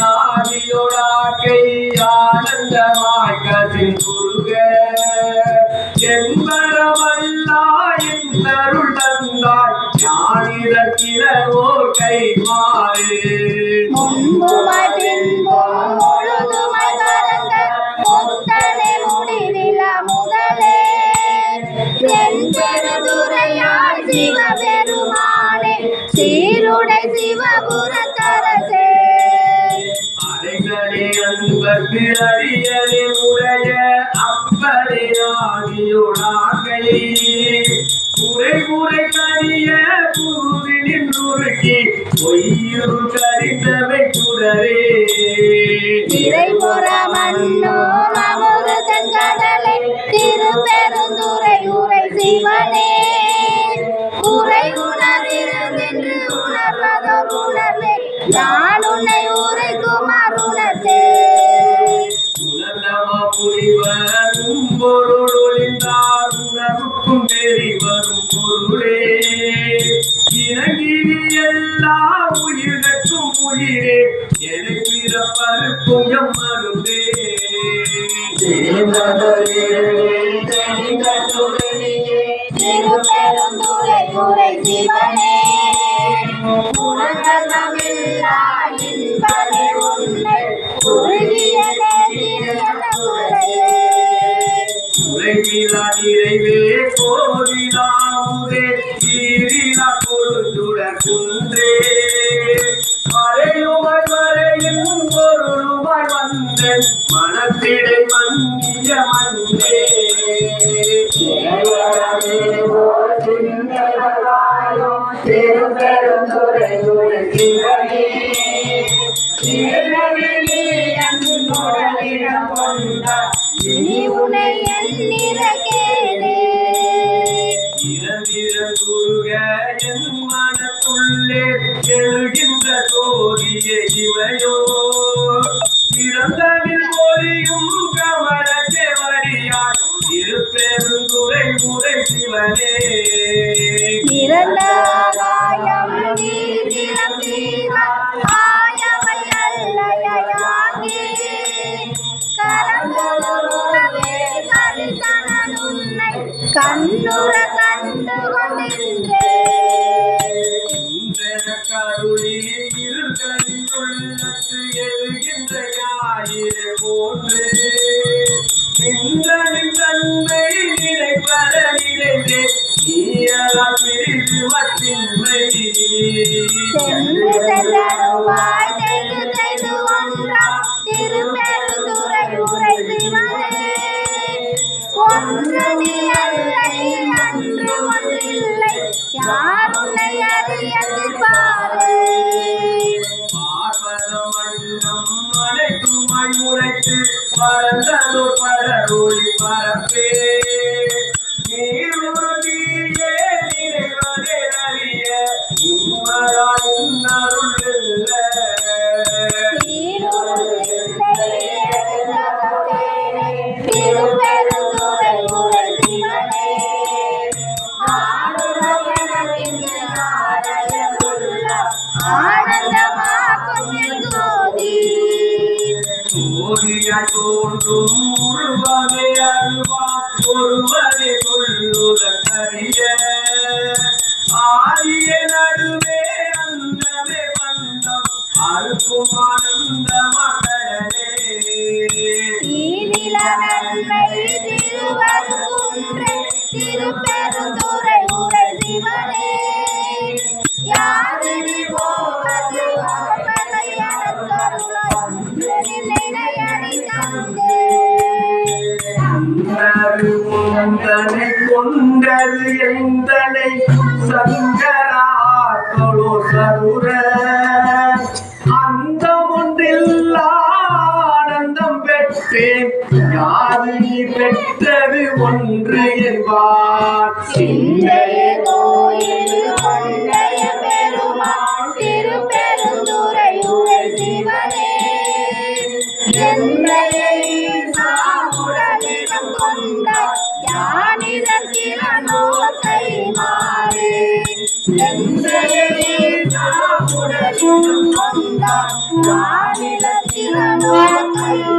நாடியொடாக்கை ஆனந்தமாய் கசின் குருக என்பரமல்லா இன்னருள் தந்தாள் ஞானிதத்திலோ கை மாறு சிவபெருமானே சீருடை சிவபுரத்தரசே. அடைகளே அன்பர்க்கு உடைய அப்படே குறை குறை கரிய குருவினின் நுறுக்கி பொய்யுரு கடிந்தவை குடரே திரைபுற மண்ணோ கடலை திருப்பெருந்துரை உரை சிவனே உணர்வதோர் உணர்வே நான் உன்னை உரைக்கும் அருணத்தே. உணர்ந்தமா புரிவர் உம்பொருள் ஒளிந்தார். உணர்வுக்கும் தெரி வரும் பொருளே. இணங்கினி எல்லா உயிர்கட்கும் உயிரே. எனை பிறப்பருக்கும் எம் மருந்தே திருப்பெருந்துரை உலகிலா நிறைவே கோவிலாமுதே சீரிலா கொடுத்துடர் குன்றே மறையுமாய் மறையும் பொருளுமாய் வந்தேன் மனத்திடை மங்கிய மன்றே திருப்பெருந்துரை உரை சிவனே இனி உனை எண்ணிறகேனே இரந்திரங்குருக என் மனத்துள்ளே எழுகின்ற கோரிய இவையோ. பிறந்தனில் ஒளியும் கமல முறை சிவனே. பிறந்த கண்ணுற கண்டு கொண்டின்றே உள்ளத்து எழுகின்ற ஞாயிறு போன்று நின்றனின் தன்மை நினைப்பத நினைவே நீயலால் பிரிது மற்றின்மை சென்று சென்றருவாய் படரொளி பரப்பே நீருருகியே நினைவதே அறிய உம்மரா இன்னருள் வெல்ல. ஆனந்தமாக்கும் ஜோதி சூரியாய் தோன்றும் சொல்லுதற்கரிய ஆரிய நடுவே அந்தமே பந்தம் அறுக்கும் ஆனந்த மகளே திருவருக்குன்றே திருப்பெருந்துரை உரை சிவனே. யாதினி போவது ஓமலை எனக்கருளாய் நின்னை கொண்டது எந்தனை சங்கராத்தொழு சருர அந்த ஒன்றில் ஆனந்தம் பெற்றேன். யாது நீ பெற்றது ஒன்று என்பார். சிந்தையே கோயில் கொண்டைய பெருமாள் திருப்பெருந்துரையுரை சிவனே. எந்தையை மாறே எந்தையை